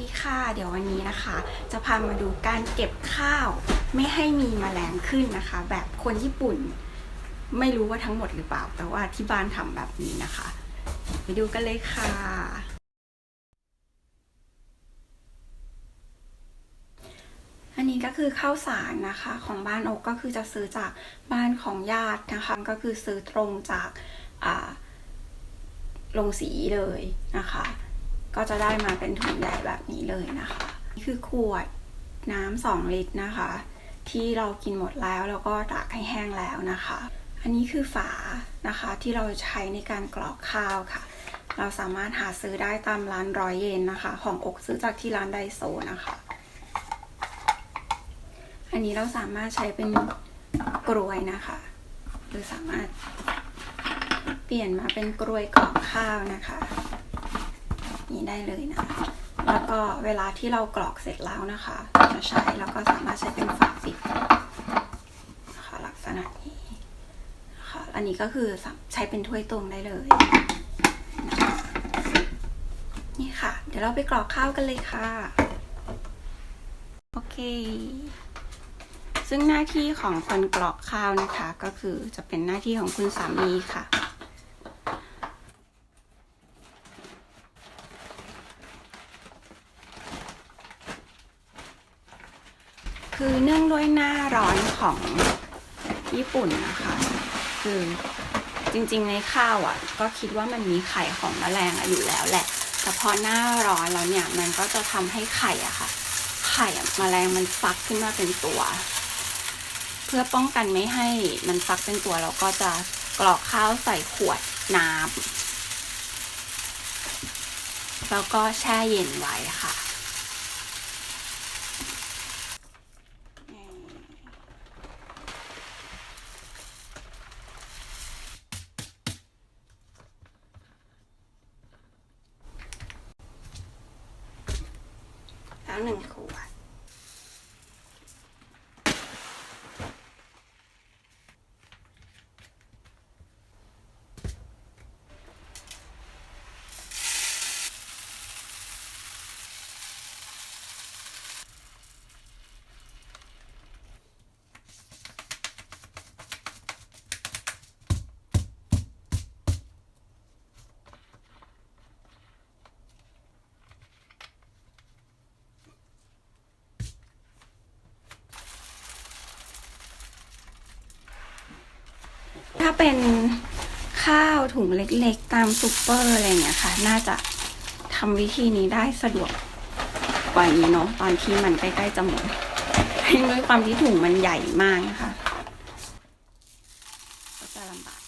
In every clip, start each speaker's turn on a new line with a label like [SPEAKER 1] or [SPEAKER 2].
[SPEAKER 1] ดีค่ะ เดี๋ยววันนี้นะคะ จะพามาดูการเก็บข้าว ไม่ให้มีแมลงขึ้นนะคะ แบบคนญี่ปุ่น ไม่รู้ว่าทั้งหมดหรือเปล่า แต่ว่าที่บ้านทำแบบนี้นะคะ ไปดูกันเลยค่ะ อันนี้ก็คือข้าวสารนะคะ ของบ้านอกก็คือจะซื้อจากบ้านของญาตินะคะ ก็คือซื้อตรงจากโรงสีเลยนะคะ ก็จะได้มาเป็นถุงใหญ่แบบนี้เลยนะคะ นี่คือขวดน้ำสองลิตรนะคะ ที่เรากินหมดแล้วแล้วก็ตากให้แห้งแล้วนะคะ อันนี้คือฝานะคะที่เราใช้ในการกรอกข้าวค่ะ เราสามารถหาซื้อได้ตามร้านร้อยเยนนะคะ ของอกซื้อจากที่ร้านไดโซนะคะ อันนี้เราสามารถใช้เป็นกรวยนะคะ หรือสามารถเปลี่ยนมาเป็นกรวยกรอกข้าวนะคะ นี่ได้เลยนะ แล้วก็เวลาที่เรากรอกเสร็จแล้วนะคะจะใช้แล้วก็สามารถใช้เป็นฝาปิดนะคะลักษณะนี้นะคะอันนี้ก็คือใช้เป็นถ้วยตวงได้เลยนะคะนี่ค่ะ เดี๋ยวเราไปกรอกข้าวกันเลยค่ะ โอเค ซึ่งหน้าที่ของคนกรอกข้าวนะคะ ก็คือจะเป็นหน้าที่ของคุณสามีค่ะ คือเนื่องด้วยหน้าร้อนของญี่ปุ่นนะคะ คือจริงๆในข้าวอะ ก็คิดว่ามันมีไข่ของแมลงออยู่แล้วแหละ แต่พอหน้าร้อนแล้วเนี่ยมันก็จะทำให้ไข่อะค่ะ ไข่แมลงมันฟักขึ้นมาเป็นตัว เพื่อป้องกันไม่ให้มันฟักเป็นตัวเราก็จะกรอกข้าวใส่ขวดน้ำแล้วก็แช่เย็นไว้ค่ะ แล้วหนึ่งขวด เป็นข้าวถุงเล็กๆ ตามซูเปอร์อะไรเงี้ยค่ะ น่าจะทำวิธีนี้ได้สะดวกกว่านี้เนาะตอนที่มันใกล้ๆจะหมดด้วยความที่ถุงมันใหญ่มากนะคะก็จะลำบาก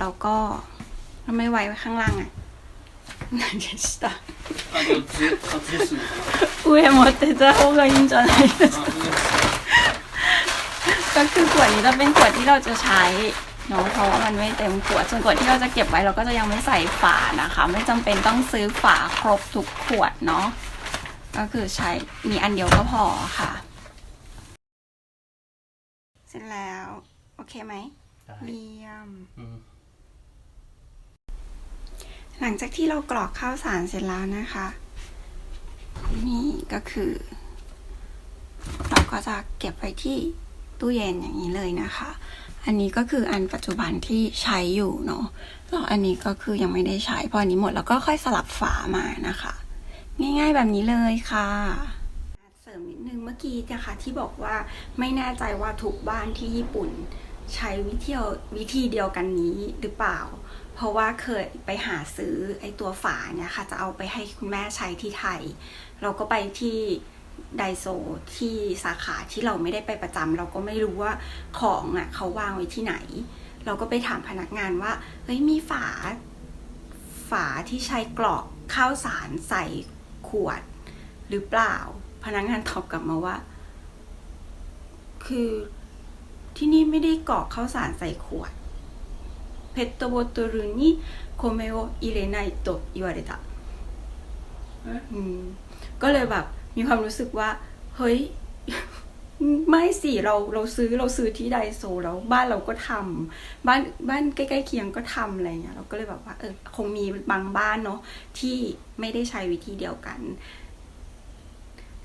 [SPEAKER 1] นิดนึงแล้วก็ทำไมไว้ไว้ข้างล่างอ่ะ 何でした
[SPEAKER 2] あでもつ初ですね。
[SPEAKER 1] 上持ってた方がいいんじゃないですか ก็คือขวดนี้จะเป็นขวดที่เราจะใช้เนาะเพราะว่ามันไม่เต็มขวดส่วนขวดที่เราจะเก็บไว้เราก็จะยังไม่ใส่ฝานะคะ ไม่จำเป็นต้องซื้อฝาครบทุกขวดเนาะก็คือใช้มีอันเดียวก็พอค่ะ เสร็จแล้ว โอเคไหมเยี่ยม
[SPEAKER 2] うん。
[SPEAKER 1] หลังจากที่เรากรอกข้าวสารเสร็จแล้วนะคะ นี่ก็คือ เราก็จะเก็บไว้ที่ตู้เย็นอย่างนี้เลยนะคะ อันนี้ก็คืออันปัจจุบันที่ใช้อยู่เนาะแล้วอันนี้ก็คือยังไม่ได้ใช้พออันนี้หมดแล้วก็ค่อยสลับฝามานะคะ ง่ายๆแบบนี้เลยค่ะเสริมนิดนึงเมื่อกี้นะคะที่บอกว่าไม่แน่ใจว่าทุกบ้านที่ญี่ปุ่น ใช้วิธีวิธีเดียวกันนี้หรือเปล่า ราะว่าเคยไปหาซื้อไอตัวฝาเนี่ยค่ะ จะเอาไปให้คุณแม่ใช้ที่ไทย เราก็ไปที่ไดโซที่สาขาที่เราไม่ได้ไปประจำเราก็ไม่รู้ว่าของอะเขาวางไว้ที่ไหน เราก็ไปถามพนักงานว่าเฮ้ยมีฝาฝาที่ใช้กรอกข้าวสารใส่ขวดหรือเปล่า พนักงานตอบกลับมาว่า คือที่นี่ไม่ได้กรอกข้าวสารใส่ขวด เพットボトルに米を入れないと言われたอืมก็เลยแบบมีความรู้สึกว่า เฮ้ย ไม่สิเราเราซื้อเราซื้อที่ไดโซแล้วบ้านเราก็ทำบ้านบ้านใกล้ๆเคียงก็ทำอะไรเงี้ยเราก็เลยแบบว่าเออคงมีบางบ้านเนาะที่ไม่ได้ใช้วิธีเดียวกัน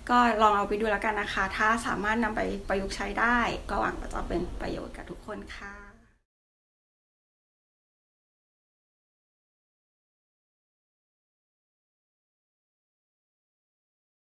[SPEAKER 1] ก็ลองเอาไปดูแล้วกันนะคะ ถ้าสามารถนำไปประยุกต์ใช้ได้ ก็หวังว่าจะเป็นประโยชน์กับทุกคนค่ะ